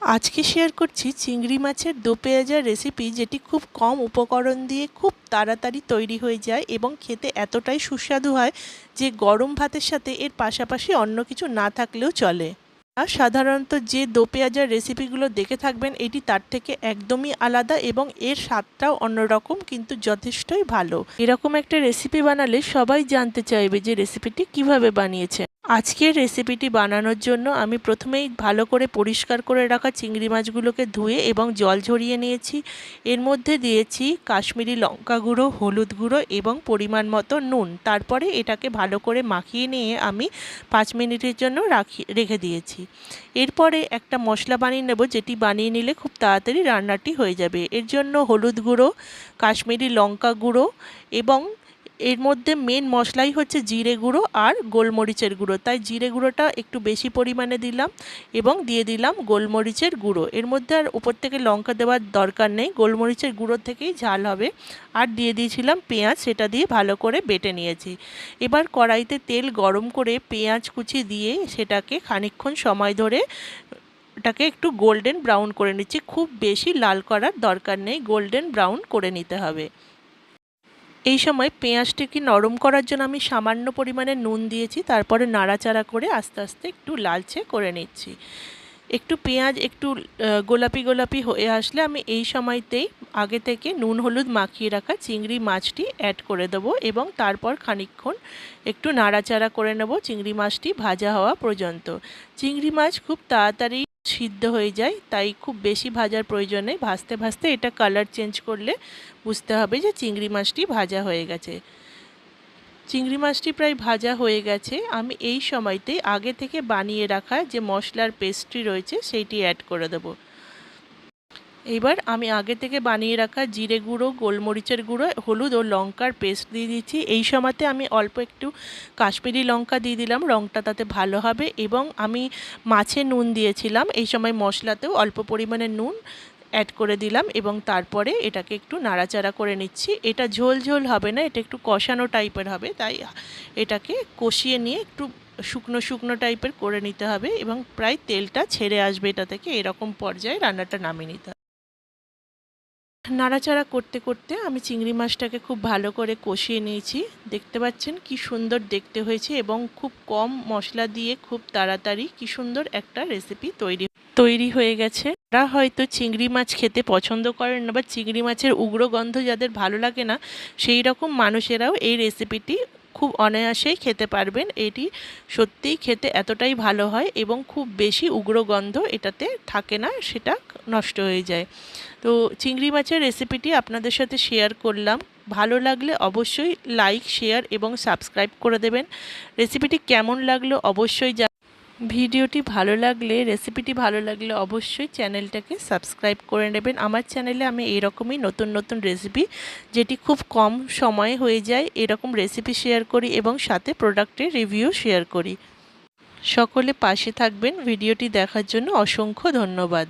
আজকে শেয়ার করছি চিংড়ি মাছের দো পেঁয়াজার রেসিপি যেটি খুব কম উপকরণ দিয়ে খুব তাড়াতাড়ি তৈরি হয়ে যায় এবং খেতে এতটাই সুস্বাদু হয় যে গরম ভাতের সাথে এর পাশাপাশি অন্য কিছু না থাকলেও চলে। আর সাধারণত যে দো পেঁয়াজার রেসিপিগুলো দেখে থাকবেন, এটি তার থেকে একদমই আলাদা এবং এর স্বাদটাও অন্যরকম কিন্তু যথেষ্টই ভালো। এরকম একটা রেসিপি বানালে সবাই জানতে চাইবে যে রেসিপিটি কীভাবে বানিয়েছে আজকের রেসিপিটি বানানোর জন্য আমি প্রথমেই ভালো করে পরিষ্কার করে রাখা চিংড়ি মাছগুলোকে ধুয়ে এবং জল ঝরিয়ে নিয়েছি। এর মধ্যে দিয়েছি কাশ্মীরি লঙ্কা গুঁড়ো, হলুদ গুঁড়ো এবং পরিমাণ মতো নুন। তারপরে এটাকে ভালো করে মাখিয়ে নিয়ে আমি পাঁচ মিনিটের জন্য রাখি, রেখে দিয়েছি। এরপরে একটা মশলা বানিয়ে নেব যেটি বানিয়ে নিলে খুব তাড়াতাড়ি রান্নাটি হয়ে যাবে। এর জন্য হলুদ গুঁড়ো, কাশ্মীরি লঙ্কা গুঁড়ো এবং এর মধ্যে মেন মশলাই হচ্ছে জিরে গুঁড়ো আর গোলমরিচের গুঁড়ো। তাই জিরে গুঁড়োটা একটু বেশি পরিমাণে দিলাম এবং দিয়ে দিলাম গোলমরিচের গুঁড়ো। এর মধ্যে আর উপর থেকে লঙ্কা দেওয়ার দরকার নেই, গোলমরিচের গুঁড়ো থেকেই ঝাল হবে। আর দিয়ে দিয়েছিলাম পেঁয়াজ, সেটা দিয়ে ভালো করে বেটে নিয়েছি। এবার কড়াইতে তেল গরম করে পেঁয়াজ কুচি দিয়ে সেটাকে খানিক্ষণ সময় ধরে এটাকে একটু গোল্ডেন ব্রাউন করে নিচ্ছি। খুব বেশি লাল করার দরকার নেই গোল্ডেন ব্রাউন করে নিতে হবে। এই সময় পেঁয়াজটিকে নরম করার জন্য আমি সামান্য পরিমাণে নুন দিয়েছি, তারপরে নাড়াচাড়া করে আস্তে আস্তে একটু লালচে করে নিচ্ছি। একটু পেঁয়াজ একটু গোলাপি গোলাপি হয়ে আসলে আমি এই সময়তেই আগে থেকে নুন হলুদ মাখিয়ে রাখা চিংড়ি মাছটি অ্যাড করে দেবো এবং তারপর খানিকক্ষণ একটু নাড়াচাড়া করে নেব চিংড়ি মাছটি ভাজা হওয়া পর্যন্ত। চিংড়ি মাছ খুব তাড়াতাড়ি সিদ্ধ হয়ে যায়, তাই খুব বেশি ভাজার প্রয়োজন নেই। ভাজতে ভাজতে এটা কালার চেঞ্জ করলে বুঝতে হবে যে চিংড়ি মাছটি ভাজা হয়ে গেছে। চিংড়ি মাছটি প্রায় ভাজা হয়ে গেছে। আমি এই সময়তেই আগে থেকে বানিয়ে রাখা যে মশলার পেস্ট্রি রয়েছে, সেইটি অ্যাড করে দেবো। এবার আমি আগে থেকে বানিয়ে রাখা জিরে গুঁড়ো, গোলমরিচের গুঁড়ো, হলুদ ও লঙ্কার পেস্ট দিয়ে দিচ্ছি। এই সময়তে আমি অল্প একটু কাশ্মীরি লঙ্কা দিয়ে দিলাম রঙটা তাতে ভালো হবে এবং আমি মাছে নুন দিয়েছিলাম। এই সময় মশলাতেও অল্প পরিমাণে নুন অ্যাড করে দিলাম এবং তারপরে এটাকে একটু নাড়াচাড়া করে নিচ্ছি। এটা ঝোল ঝোল হবে না, এটা একটু কষানো টাইপের হবে, তাই এটাকে কষিয়ে নিয়ে একটু শুকনো শুকনো টাইপের করে নিতে হবে এবং প্রায় তেলটা ছেড়ে আসবে এটা থেকে, এরকম পর্যায়ে রান্নাটা নামিয়ে নিতে হবে। নাড়াচাড়া করতে করতে আমি চিংড়ি মাছটাকে খুব ভালো করে কষিয়ে নিয়েছি। দেখতে পাচ্ছেন কি সুন্দর দেখতে হয়েছে এবং খুব কম মশলা দিয়ে খুব তাড়াতাড়ি কি সুন্দর একটা রেসিপি তৈরি তৈরি হয়ে গেছে। তারা হয়তো চিংড়ি মাছ খেতে পছন্দ করেন না বা চিংড়ি মাছের উগ্র গন্ধ যাদের ভালো লাগে না, সেই রকম মানুষেরাও এই রেসিপিটি খুব অনায়াসেই খেতে পারবেন। এটি সত্যিই খেতে এতটাই ভালো হয় এবং খুব বেশি উগ্র গন্ধ এটাতে থাকে না, সেটা নষ্ট হয়ে যায়। তো চিংড়ি মাছের রেসিপিটি আপনাদের সাথে শেয়ার করলাম। ভালো লাগলে অবশ্যই লাইক শেয়ার এবং সাবস্ক্রাইব করে দেবেন। রেসিপিটি কেমন লাগল অবশ্যই ভিডিওটি ভালো লাগলে রেসিপিটি ভালো লাগলে অবশ্যই চ্যানেলটাকে সাবস্ক্রাইব করে নেবেন। আমার চ্যানেলে আমি এরকমই নতুন নতুন রেসিপি যেটি খুব কম সময়ে হয়ে যায়, এরকম রেসিপি শেয়ার করি এবং সাথে প্রোডাক্টের রিভিউ শেয়ার করি। সকলে পাশে থাকবেন। ভিডিওটি দেখার জন্য অসংখ্য ধন্যবাদ।